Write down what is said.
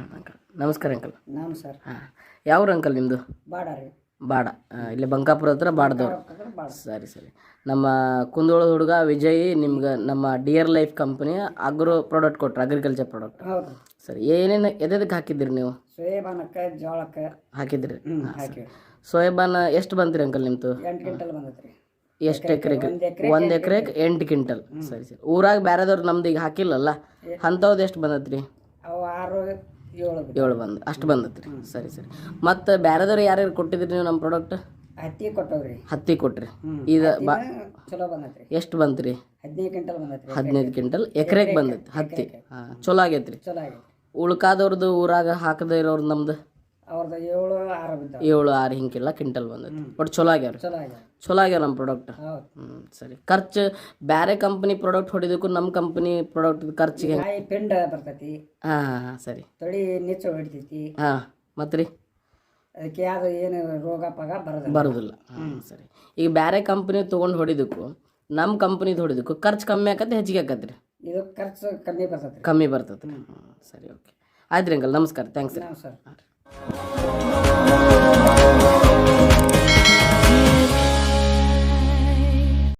ನಮಸ್ಕಾರ ಅಂಕಲ್. ನಾನು ಸರ್. ಹಾಂ. ಯಾವ್ರು ಅಂಕಲ್ ನಿಮ್ಮದು ಬಾಡ ರೀ. ಬಾಡ. ಇಲ್ಲಿ ಬಂಕಾಪುರ ಹತ್ರ ಬಾಡ್ದವ್ರು. ಸರಿ ಸರಿ. ನಮ್ಮ ಕುಂದೋಳದ ಹುಡುಗ ವಿಜಯ್ ನಿಮ್ಗೆ ನಮ್ಮ dear life company agro product ಕೊಟ್ರು ಅಗ್ರಿಕಲ್ಚರ್ ಪ್ರಾಡಕ್ಟ್. ಹೌದು. ಸರಿ ಏನೇನು ಎದಕ್ಕೆ ಹಾಕಿದ್ರಿ ನೀವು? ಸೋಯಾಬಾನಕ್ಕೆ ಜೋಳಕ್ಕೆ. ಹಾಕಿದ್ರಿ. ಸೋಯಾಬಾನ ಎಷ್ಟು ಬಂತೀರಿ ಅಂಕಲ್ ನಿಮ್ದು? ಎಂಟು ಕ್ವಿಂಟಲ್ ಬಂದೈತೆ ಎಷ್ಟು ಎಕರೆಗೆ ಒಂದು ಎಕ್ರೆಗೆ ಒಂದು ಎಕರೆಗೆ ಎಂಟು ಕ್ವಿಂಟಲ್ ಸರಿ ಸರಿ. ಊರಾಗ ಬೇರೆದವ್ರು ನಮ್ದು ಈಗ ಹಾಕಿಲ್ಲಲ್ಲ? ಅಂಥವ್ದು ಎಷ್ಟು ಬಂದತ್ರಿ? ಅವು ಆರು ಏಳು ಬಂದು ಅಷ್ಟು ಬಂದತ್ರಿ. ಸರಿ ಸರಿ. ಮತ್ತು ಬೇರೆದವ್ರು ಯಾರ್ಯಾರು ಕೊಟ್ಟಿದ್ರಿ ನೀವು ನಮ್ಮ ಪ್ರಾಡಕ್ಟ್ ಹತ್ತಿ ಕೊಟ್ಟವ್ರಿ. ಹತ್ತಿ ಕೊಟ್ರಿ. ಇದು ಚಲೋ ಎಷ್ಟು ಬಂತ್ರಿ? ಹದಿನೈದು ಕ್ವಿಂಟಲ್ ಬಂದೈತೆ ರೀ ಹದಿನೈದು ಕ್ವಿಂಟಲ್. ಎಕರೆಗೆ ಬಂದೈತಿ. ಹತ್ತಿ. ಹಾಂ ಚಲೋ ಆಗೈತ್ರಿ. ಚಲೋ ಆಗೈತೆ ಉಳ್ಕಾದವ್ರದ್ದು ಊರಾಗ ಹಾಕದೇ ಇರೋರು ನಮ್ದು? ಏಳು ಆರು ಬಿದ್ದಾವ. ಏಳು ಆರು ಹಿಂಗೆಲ್ಲ ಕ್ವಿಂಟಲ್ ಬಂದೈತಿ. ಬಟ್ ಚಲೋ ಆಗ್ಯಾವ. ಚಲೋ ಆಗ್ಯಾವ ನಮ್ಮ ಪ್ರಾಡಕ್ಟ್ ಹೌದು. ಹ್ಞೂ ಸರಿ. ಖರ್ಚು ಬೇರೆ ಕಂಪ್ನಿ ಪ್ರಾಡಕ್ಟ್ ಹೊಡಿದಕ್ಕೂ ನಮ್ಮ ಕಂಪ್ನಿ ಪ್ರಾಡಕ್ಟ್ ಖರ್ಚಿಗೆ ಕಾಯಿ ಪಿಂಡ ಬರ್ತೈತಿ. ಹಾಂ ಸರಿ. ತೊಳಿ ನಿಚ್ಚು ಹೊಡಿತೈತಿ. ಹಾಂ ಮತ್ತು ರೀ ಅದಕ್ಕೆ ಅದು ಏನು ರೋಗ ಪಾಗ ಬರೋದಿಲ್ಲ. ಬರೋದಿಲ್ಲ. ಹಾಂ ಸರಿ. ಈಗ ಬೇರೆ ಕಂಪ್ನಿ ತೊಗೊಂಡು ಹೊಡಿದಕ್ಕೂ ನಮ್ಮ ಕಂಪ್ನಿದು ಹೊಡಿದಕ್ಕೂ ಖರ್ಚು ಕಮ್ಮಿ ಆಕತ್ತೆ ಹೆಚ್ಚಿಗೆ ಆಕತ್ರಿ? ಇದು ಖರ್ಚು ಕಮ್ಮಿ ಬರ್ತದೆ ಕಮ್ಮಿ ಬರ್ತದೆ ಸರಿ ಓಕೆ ಆಯ್ತು ರೀ ಅಂಕಲ್ ನಮಸ್ಕಾರ. ಥ್ಯಾಂಕ್ಸ್ ರೀ. ಸರ್ ಹಾಂ ರೀ.